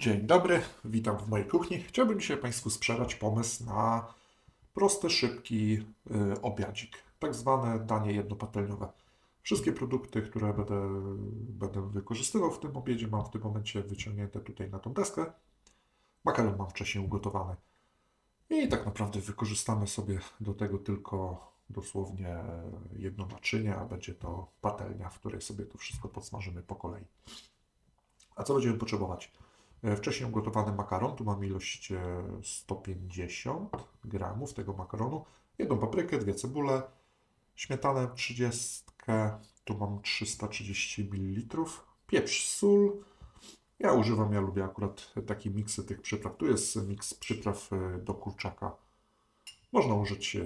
Dzień dobry, witam w mojej kuchni. Chciałbym dzisiaj Państwu sprzedać pomysł na prosty, szybki y, obiadzik, tak zwane danie jednopatelniowe. Wszystkie produkty, które będę, będę wykorzystywał w tym obiedzie, mam w tym momencie wyciągnięte tutaj na tą deskę. Makaron mam wcześniej ugotowany. I tak naprawdę wykorzystamy sobie do tego tylko dosłownie jedno naczynie, a będzie to patelnia, w której sobie to wszystko podsmażymy po kolei. A co będziemy potrzebować? E, Wcześniej ugotowany makaron, tu mam ilość e, 150 gramów tego makaronu, jedną paprykę, dwie cebule, śmietanę 30, tu mam 330 ml, pieprz, sól. Ja używam, ja lubię akurat takie miksy tych przypraw. Tu jest miks przypraw e, do kurczaka. Można użyć e,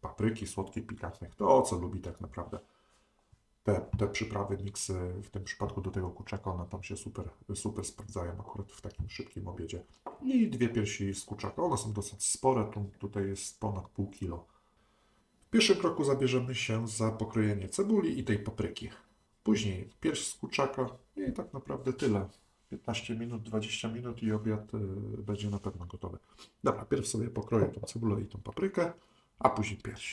papryki, słodkiej, pikantnych, to co lubi tak naprawdę te, te przyprawy, miksy, w tym przypadku do tego kurczaka, one tam się super, super sprawdzają akurat w takim szybkim obiedzie. I dwie piersi z kurczaka, one są dosyć spore, tu, tutaj jest ponad pół kilo. W pierwszym kroku zabierzemy się za pokrojenie cebuli i tej papryki. Później pierś z kurczaka i tak naprawdę tyle. 15 minut, 20 minut i obiad y, będzie na pewno gotowy. Dobra, pierw sobie pokroję tą cebulę i tą paprykę, a później pierś.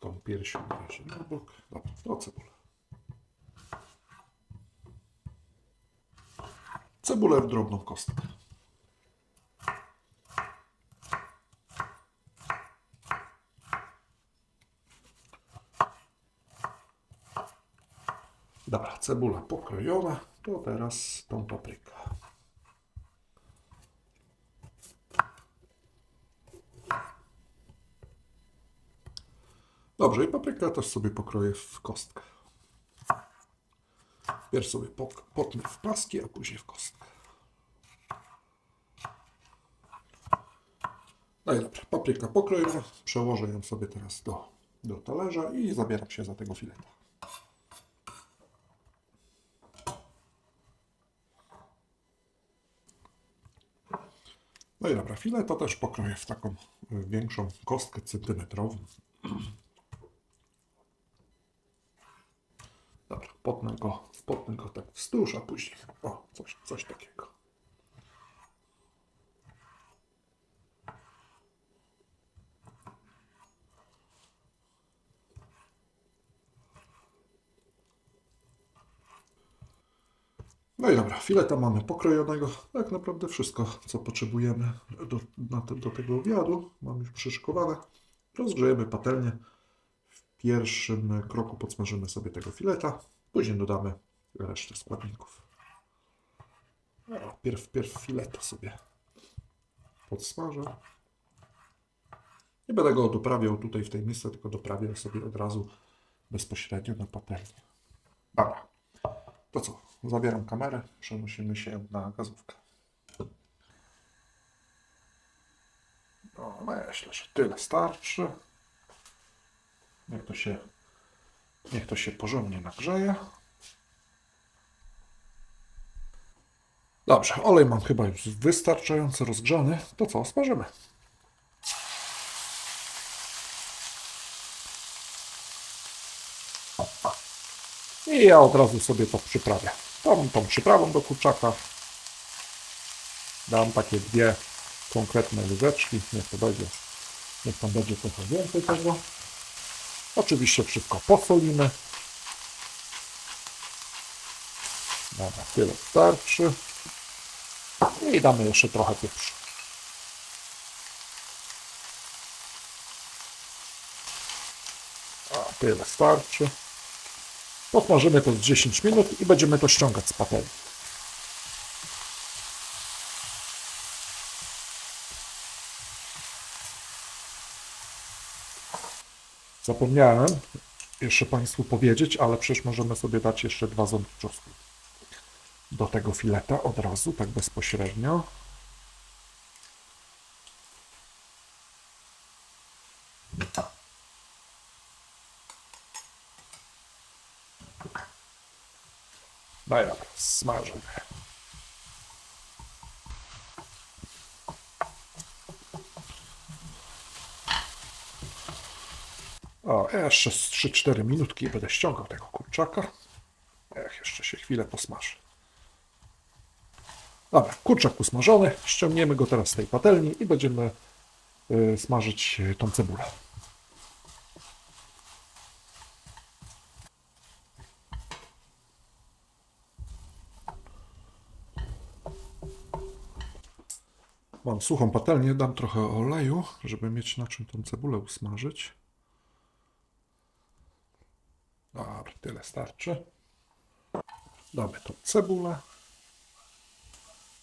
Tą piersią na na bok. Dobra, to cebulę. Cebulę w drobną kostkę. Dobra, cebula pokrojona, to teraz tą paprykę. Dobrze, i paprykę też sobie pokroję w kostkę. Pierw sobie pot- potnę w paski, a później w kostkę. No i papryka pokrojona. Przełożę ją sobie teraz do, do talerza i zabieram się za tego fileta. No i dobra, fileta też pokroję w taką y, większą kostkę centymetrową. Dobra, potnę go, potnę go tak wzdłuż, a później o, coś, coś takiego. No i dobra, fileta mamy pokrojonego. Tak naprawdę wszystko, co potrzebujemy do, do tego obiadu. Mam już przyszykowane. Rozgrzejemy patelnię. Pierwszym kroku podsmażymy sobie tego fileta. Później dodamy resztę składników. No, pierw, pierw fileta sobie podsmażę. Nie będę go doprawiał tutaj w tej misce, tylko doprawię sobie od razu bezpośrednio na patelnię. Dobra. To co? Zabieram kamerę, przenosimy się na gazówkę. No, myślę, że tyle starczy. Niech to się, niech to się porządnie nagrzeje. Dobrze, olej mam chyba już wystarczająco rozgrzany. To co, smażymy. I ja od razu sobie to przyprawię. Tą, tą przyprawą do kurczaka dam takie dwie konkretne łyżeczki. Niech to będzie, niech tam będzie trochę więcej tego. Oczywiście wszystko posolimy. Dobra, tyle starczy. I damy jeszcze trochę pieprzu. A, tyle starczy. Posmażymy to z 10 minut i będziemy to ściągać z patelni. Zapomniałem jeszcze Państwu powiedzieć, ale przecież możemy sobie dać jeszcze dwa ząbki czosnku do tego fileta od razu, tak bezpośrednio. Dobra, smażymy. O, jeszcze z 3-4 minutki i będę ściągał tego kurczaka. Ech, jeszcze się chwilę posmaży. Dobra, kurczak usmażony. Ściągniemy go teraz z tej patelni i będziemy y, smażyć tą cebulę. Mam suchą patelnię, dam trochę oleju, żeby mieć na czym tą cebulę usmażyć. Dobra, tyle starczy. Damy tą cebulę.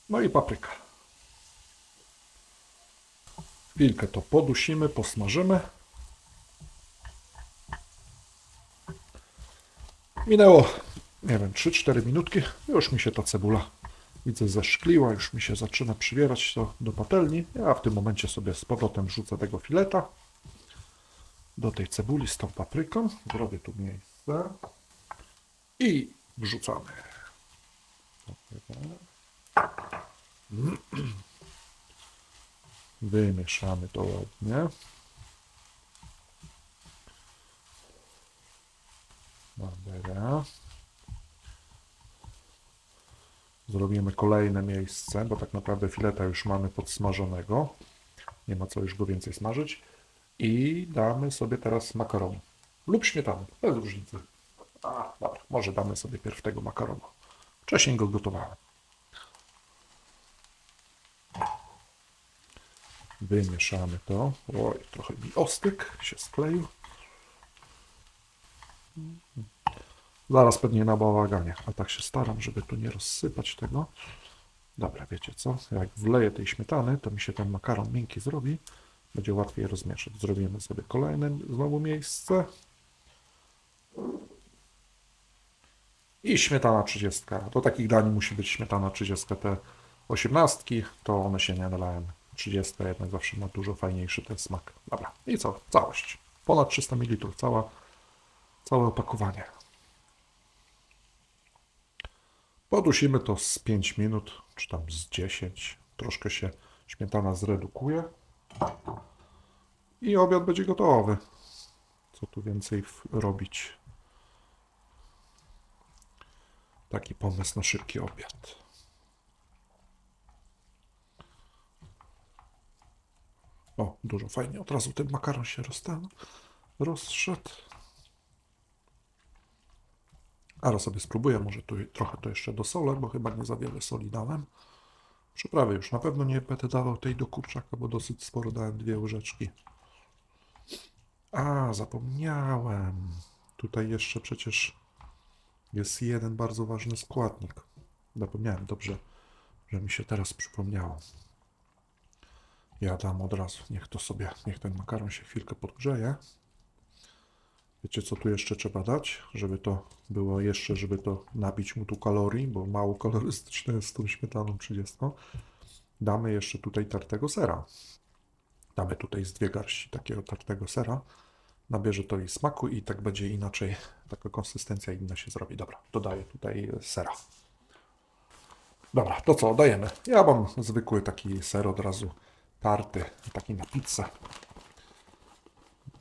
No i papryka. Chwilkę to podusimy, posmażymy. Minęło, nie wiem, 3-4 minutki. Już mi się ta cebula, widzę, zeszkliła. Już mi się zaczyna przybierać to do patelni. Ja w tym momencie sobie z powrotem wrzucę tego fileta do tej cebuli z tą papryką. Zrobię tu miejsce. I wrzucamy. Wymieszamy to ładnie. Dobra. Zrobimy kolejne miejsce, bo tak naprawdę fileta już mamy podsmażonego. Nie ma co już go więcej smażyć. I damy sobie teraz makaron. Lub śmietanę, bez różnicy. A, dobra, może damy sobie pierw tego makaronu. Wcześniej go gotowałem. Wymieszamy to. Oj, trochę mi ostyk się skleił. Zaraz pewnie na bałaganie, a tak się staram, żeby tu nie rozsypać tego. Dobra, wiecie co? Jak wleję tej śmietany, to mi się ten makaron miękki zrobi. Będzie łatwiej rozmieszać. Zrobimy sobie kolejne znowu miejsce. I śmietana 30. Do takich dań musi być śmietana 30. Te 18, to one się nie nadają. 30 jednak zawsze ma dużo fajniejszy ten smak. Dobra, i co? Całość. Ponad 300 ml, cała, całe opakowanie. Podusimy to z 5 minut, czy tam z 10. Troszkę się śmietana zredukuje. I obiad będzie gotowy. Co tu więcej robić? Taki pomysł na szybki obiad. O, dużo fajnie. Od razu ten makaron się rozstał, rozszedł. Ale sobie spróbuję, może tu trochę to jeszcze dosolę, bo chyba nie za wiele soli dałem. Przyprawy już na pewno nie będę dawał tej do kurczaka, bo dosyć sporo dałem dwie łyżeczki. A, zapomniałem. Tutaj jeszcze przecież jest jeden bardzo ważny składnik. Zapomniałem, dobrze, że mi się teraz przypomniało. Ja dam od razu, niech to sobie, niech ten makaron się chwilkę podgrzeje. Wiecie, co tu jeszcze trzeba dać, żeby to było jeszcze, żeby to nabić mu tu kalorii, bo mało kolorystyczne jest z tą śmietaną 30. Damy jeszcze tutaj tartego sera. Damy tutaj z dwie garści takiego tartego sera. Nabierze to i smaku i tak będzie inaczej, taka konsystencja inna się zrobi. Dobra, dodaję tutaj sera. Dobra, to co, dajemy. Ja mam zwykły taki ser od razu tarty, taki na pizzę.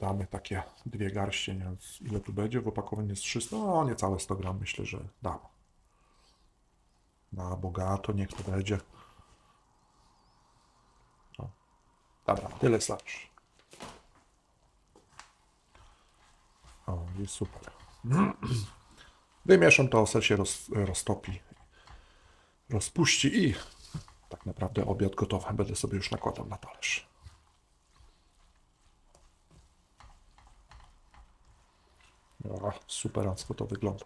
Damy takie dwie garście, nie wiem ile tu będzie, w opakowaniu jest 300, no niecałe 100 gram myślę, że dam. Na bogato niech to będzie. O. Dobra, tyle starczy. O, jest super. Wymieszam to, ser się roz, roztopi, rozpuści i tak naprawdę obiad gotowy. Będę sobie już nakładał na talerz. O, superancko to wygląda.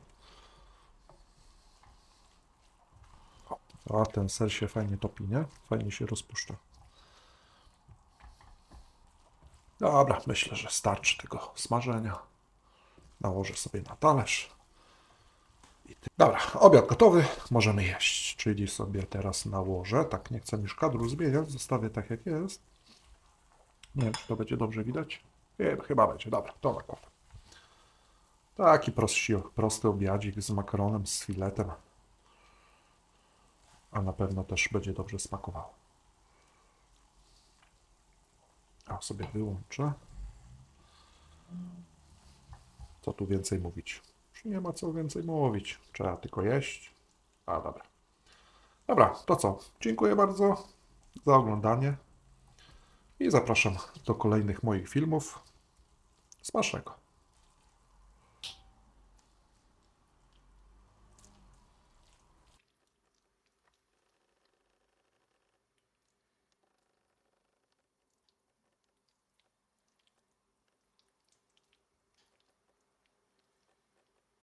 O, A ten ser się fajnie topi, nie? Fajnie się rozpuszcza. Dobra, myślę, że starczy tego smażenia. Nałożę sobie na talerz. Dobra, obiad gotowy, możemy jeść. Czyli sobie teraz nałożę. Tak, nie chcę już kadru zmieniać, zostawię tak jak jest. Nie wiem, czy to będzie dobrze widać. Nie, chyba będzie. Dobra, to nakładam. Taki prosty, prosty obiadzik z makaronem, z filetem. A na pewno też będzie dobrze smakował. A sobie wyłączę. Co tu więcej mówić? Już nie ma co więcej mówić. Trzeba tylko jeść. A dobra. Dobra, to co? Dziękuję bardzo za oglądanie i zapraszam do kolejnych moich filmów. Smacznego.